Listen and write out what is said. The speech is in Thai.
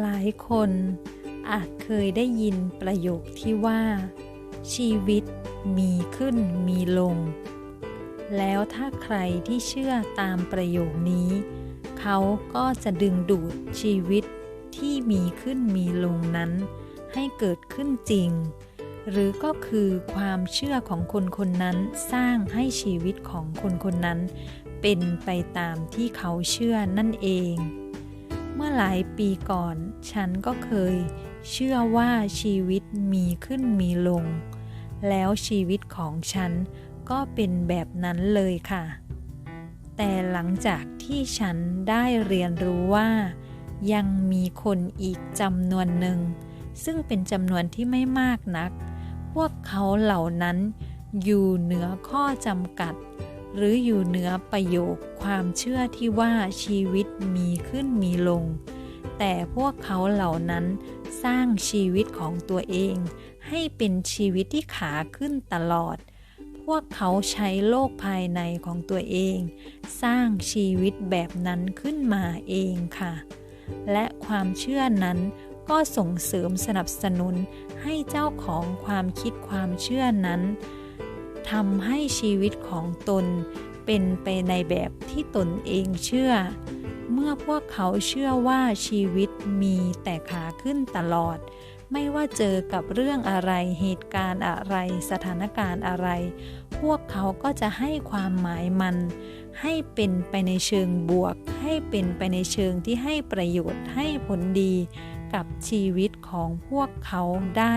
หลายคนอาจเคยได้ยินประโยคที่ว่า ชีวิตมีขึ้นมีลง แล้วถ้าใครที่เชื่อตามประโยคนี้ เขาก็จะดึงดูดชีวิตที่มีขึ้นมีลงนั้น ให้เกิดขึ้นจริง หรือก็คือความเชื่อของคนคนนั้นสร้างให้ชีวิตของคนคนนั้น เป็นไปตามที่เขาเชื่อนั่นเอง มื่อหลายปีก่อน ฉันก็เคย เชื่อว่าชีวิตมีขึ้นมีลง แล้วชีวิตของฉันก็เป็นแบบนั้นเลยค่ะ แต่หลังจากที่ฉันได้เรียนรู้ว่า ยังมีคนอีกจำนวนหนึ่ง ซึ่งเป็นจำนวนที่ไม่มากนัก พวกเขาเหล่านั้นอยู่เหนือข้อจำกัด หรืออยู่เหนือประโยคความเชื่อที่ว่าชีวิตมีขึ้นมีลง แต่พวกเขาเหล่านั้นสร้างชีวิตของตัวเอง ให้เป็นชีวิตที่ขาขึ้นตลอด พวกเขาใช้โลกภายในของตัวเอง สร้างชีวิตแบบนั้นขึ้นมาเองค่ะ และความเชื่อนั้นก็ส่งเสริมสนับสนุนให้เจ้าของความคิดความเชื่อนั้น ทำให้ชีวิตของตนเป็นไปในแบบที่ตนเองเชื่อ เมื่อพวกเขาเชื่อว่าชีวิตมีแต่ขาขึ้นตลอด ไม่ว่าเจอกับเรื่องอะไรเหตุการณ์อะไร สถานการณ์อะไร พวกเขาก็จะให้ความหมายมัน ให้เป็นไปในเชิงบวก ให้เป็นไปในเชิงที่ให้ประโยชน์ให้ผลดี กับชีวิตของพวกเขาได้